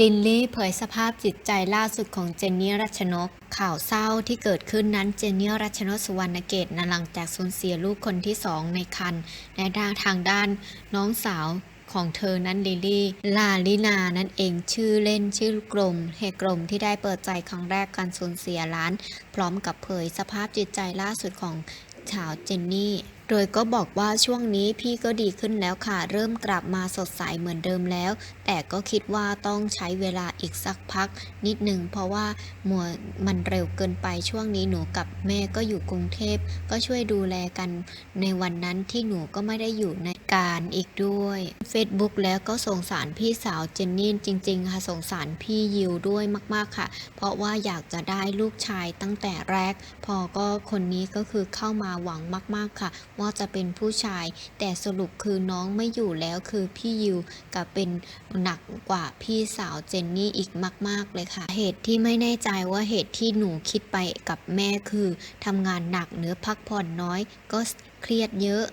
ลินลี่เผยสภาพจิตใจล่าสุดของเจนนี่รัชนก ข่าวเศร้าที่เกิดขึ้นนั้นเจนนี่รัชนกสุวรรณเกตนหลังจากสูญเสียลูกคนที่สองในคันในด้านทางด้านน้องสาวของเธอนั้นลิลลี่ ลาลินานั่นเองชื่อเล่นชื่อกลมเฮกลมที่ได้เปิดใจครั้งแรกการสูญเสียล้าน พร้อมกับเผยสภาพจิตใจล่าสุดของชาวเจนนี่โดยก็บอกว่าช่วงนี้พี่ก็ดีขึ้นแล้วค่ะ เริ่มกลับมาสดใสเหมือนเดิมแล้ว แต่ก็คิดว่าต้องใช้เวลาอีกสักพักนิดหนึ่งเพราะว่ามัวมันเร็วเกินไปช่วงนี้หนูกับแม่ก็อยู่กรุงเทพ ก็ช่วยดูแลกันในวันนั้นที่หนูก็ไม่ได้อยู่ในการอีกด้วย Facebook แล้วก็สงสารพี่สาวเจนนี่จริงๆค่ะสงสารพี่ยิวด้วยมากๆค่ะ เพราะว่าอยากจะได้ลูกชายตั้งแต่แรก พอก็คนนี้ก็คือเข้ามาหวังมากๆค่ะว่าจะเป็นผู้ชาย แต่สรุปคือน้องไม่อยู่แล้วคือพี่ยิวกับเป็นหนักกว่าพี่สาวเจนนี่อีกมาก ๆ เลยค่ะ เหตุที่ไม่แน่ใจว่าเหตุที่หนูคิดไปกับแม่คือทำงานหนักเนื้อพักผ่อนน้อยก็เครียดเยอะ